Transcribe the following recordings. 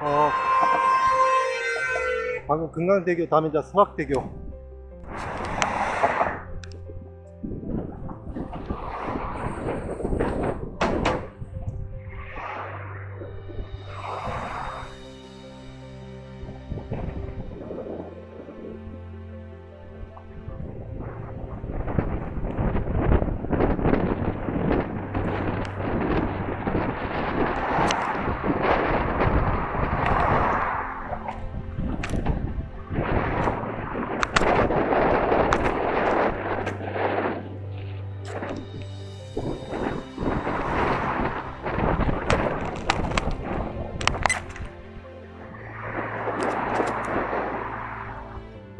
어, 방금 금강대교 다음에 이제 수학대교.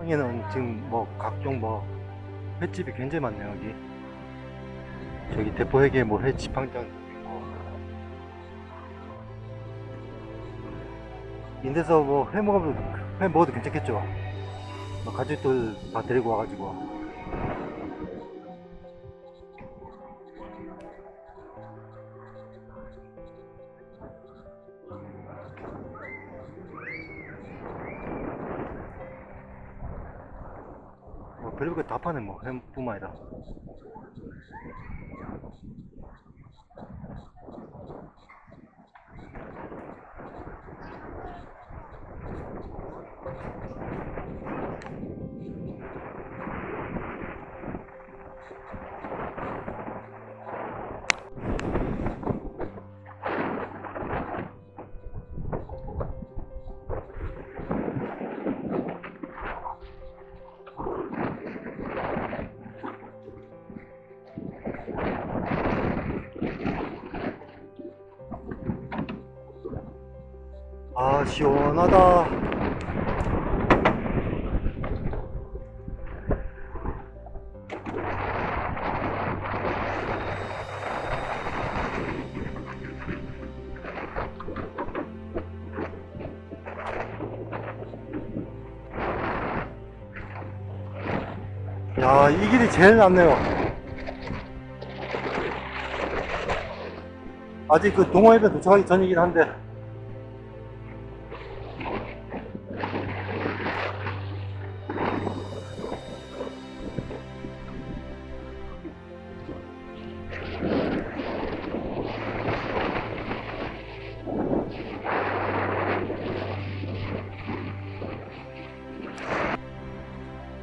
여기는 지금 뭐 각종 뭐 횟집이 굉장히 많네요 여기. 저기 대포회계 뭐 횟집 방장 있고. 인데서 뭐 회 먹어도 회 먹어도 괜찮겠죠. 뭐 가족들 다 데리고 와가지고. 거다 파네 뭐 햄뿐만 아니라 아 시원하다. 야 이 길이 제일 낫네요. 아직 그 동호회변 도착하기 전이긴 한데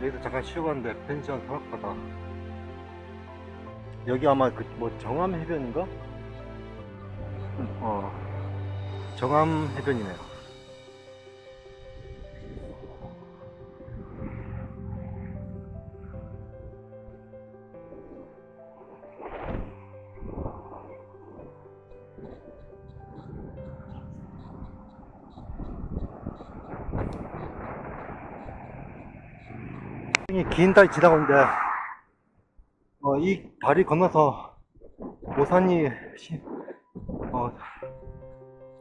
여기서 잠깐 쉬고 왔는데 펜션 생각보다 여기 아마 그 뭐 정암 해변인가? 어 정암 해변이네요. 이 긴 다리 지나고 있는데 어, 이 다리 건너서 오산이 시, 어,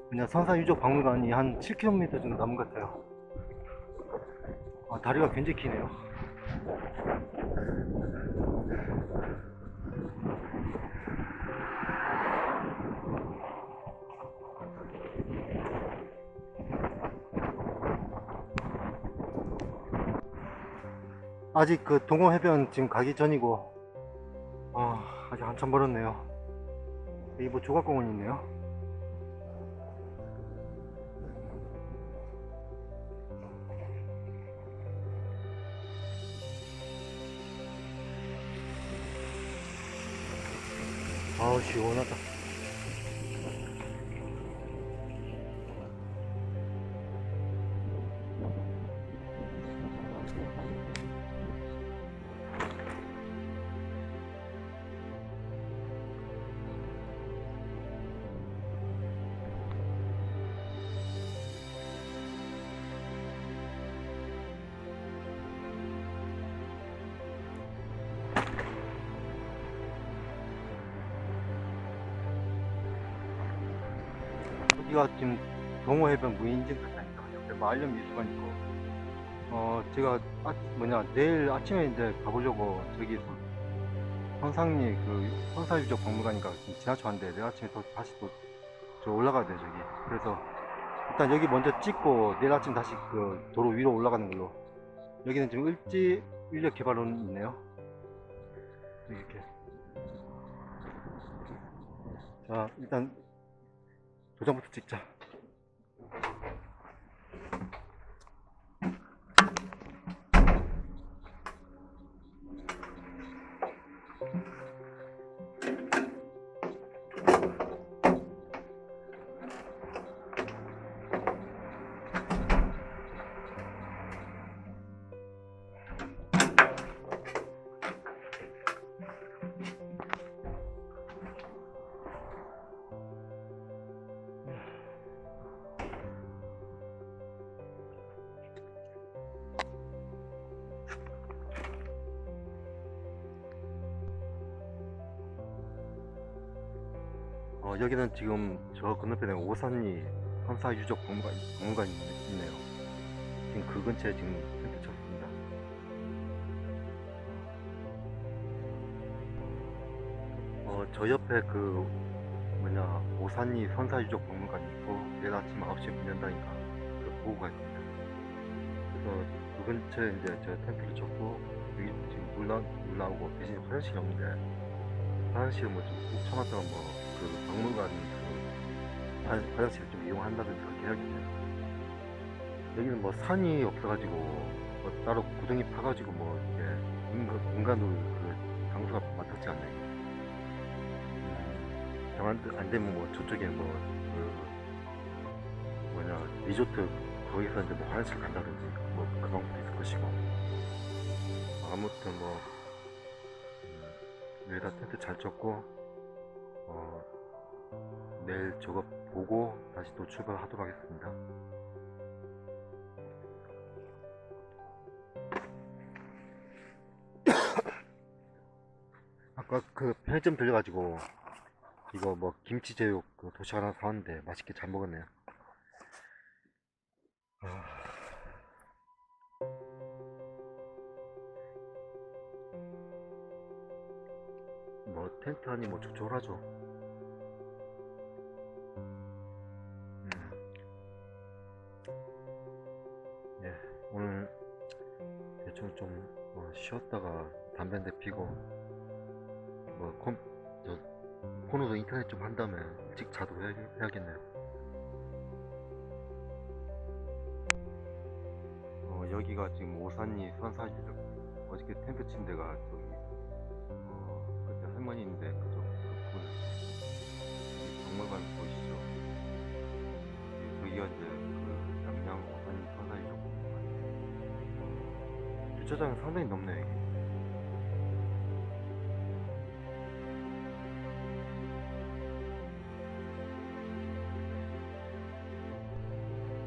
그냥 산사유적 박물관이 한 7km 정도 남은 것 같아요. 아, 다리가 굉장히 기네요. 아직 그 동호 해변 지금 가기 전이고, 아, 아직 한참 멀었네요. 여기 뭐 조각공원 있네요. 아우, 시원하다. 여기가 지금 동호해변 무인증까지니까 옆에 말년 미술관 있고 어 제가 아, 뭐냐 내일 아침에 이제 가보려고 저기 선- 선상리 그 선사유적 박물관인가 지나쳐 왔는데 내일 아침에 또 다시 또 저 올라가야 돼 저기 그래서 일단 여기 먼저 찍고 내일 아침 다시 그 도로 위로 올라가는 걸로. 여기는 지금 을지 인력 개발원 있네요. 이렇게. 자, 일단 도장부터 찍자. 어, 여기는 지금 저 건너편에 오산리 한사 유적 박물관, 박물관이 있- 있네요. 지금 그 근처에 지금 쳤습니다. 어, 저 옆에 그 뭐냐 오산리 선사 유적 박물관이 있고 내일 아침 9시에 문 연다니까 그거 보고 갈 겁니다. 그래서 그 근처에 이제 저 텐트를 쳤고 여기 지금 물, 나오고 대신 화장실이 없는데 화장실은 뭐좀 쳐놨다가 뭐 그 박물관 그 화- 화장실을 좀 이용한다든지 그렇게 해야겠네요. 여기는 뭐 산이 없어가지고 뭐 따로 구덩이 파가지고 뭐 이렇게 인간, 인간으로 그 장소가 마땅치. 음, 정안 안 되면 뭐 저쪽에 뭐그 뭐냐 리조트 거기서 이제 뭐 화장실 간다든지 뭐그 방법도 있을 것이고 아무튼 뭐 음, 여기다 텐트 잘 쳤고 어, 내일 저거 보고 다시 또 출발하도록 하겠습니다. 아까 그 편의점 들려가지고 이거 뭐 김치 제육 그 도시락 하나 사왔는데 맛있게 잘 먹었네요. 아, 뭐 텐트 하니 뭐 촉촉하죠. 음. 예, 오늘 대충 좀 뭐 쉬었다가 담배 한 대 피고 뭐 컴, 저 폰으로 인터넷 좀 한 다음에 일찍 자도 해야, 해야겠네요. 어, 여기가 지금 오산리 선사유적 어저께 텐트 친 데가 저기 할머니 있는데 그쪽 여기 박물관 보이시죠? 여기가 이제 그 양양 오산리 선사유적 주차장이 상당히 넓네요 여기.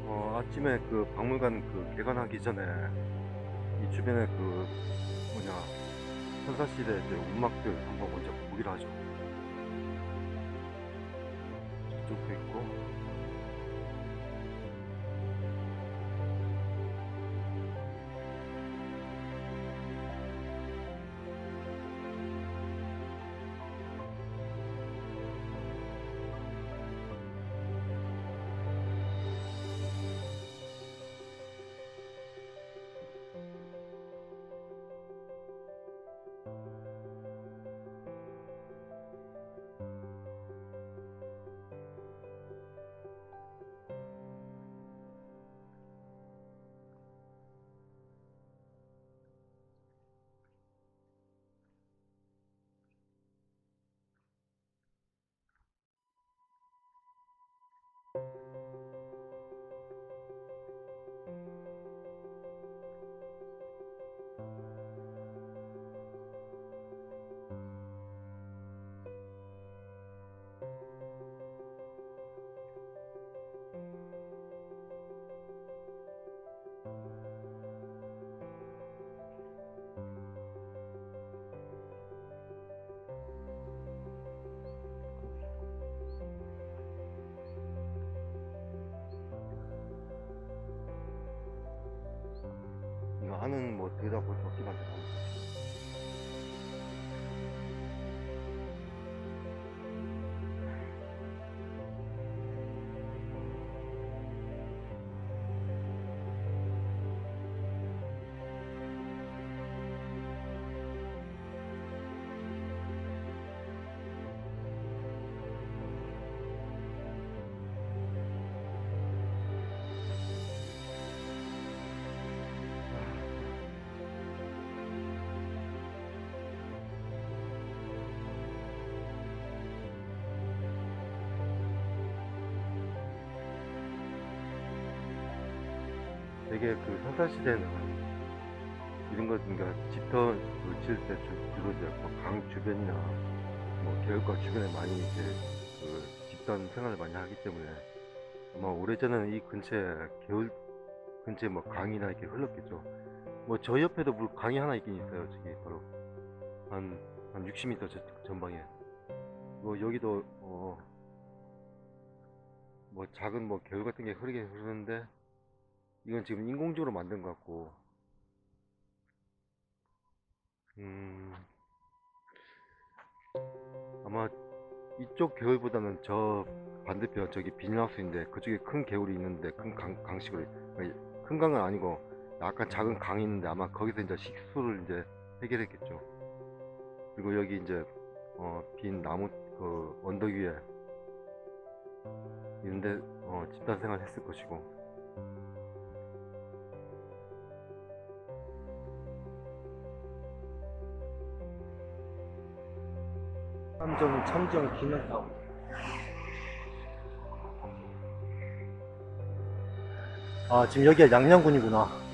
어, 아침에 그 박물관 그 개관하기 전에 이 주변에 그 뭐냐 선사시대 이제 운막들 한번 먼저 보기로 하죠. 이쪽도 있고 이 거 안은 뭐수 없긴 한데 되게 그 선사시대는 이런 거 그러니까 집터를 지을 때 주- 주로 이제 뭐강 주변이나 뭐 계곡가 주변에 많이 이제 그 집단 생활을 많이 하기 때문에 아마 오래전에는 이 근처에 겨울 근처에 뭐 강이나 이렇게 흘렀겠죠. 뭐 저 옆에도 물 강이 하나 있긴 있어요. 저기 바로 한, 한 60m 저, 전방에. 뭐 여기도 어, 뭐 작은 뭐 겨울 같은 게 흐르게 흐르는데 이건 지금 인공적으로 만든 것 같고. 음. 아마 이쪽 겨울보다는 저 반대편 저기 비닐하우스인데 그쪽에 큰 개울이 있는데 큰 강, 아니, 큰 강은 아니고 약간 작은 강이 있는데 아마 거기서 이제 식수를 이제 해결했겠죠. 그리고 여기 이제 어, 빈 나무 그 언덕 위에 이런데 어, 집단 생활 했을 것이고 참정 참정 기념탑 아 지금 여기가 양양군이구나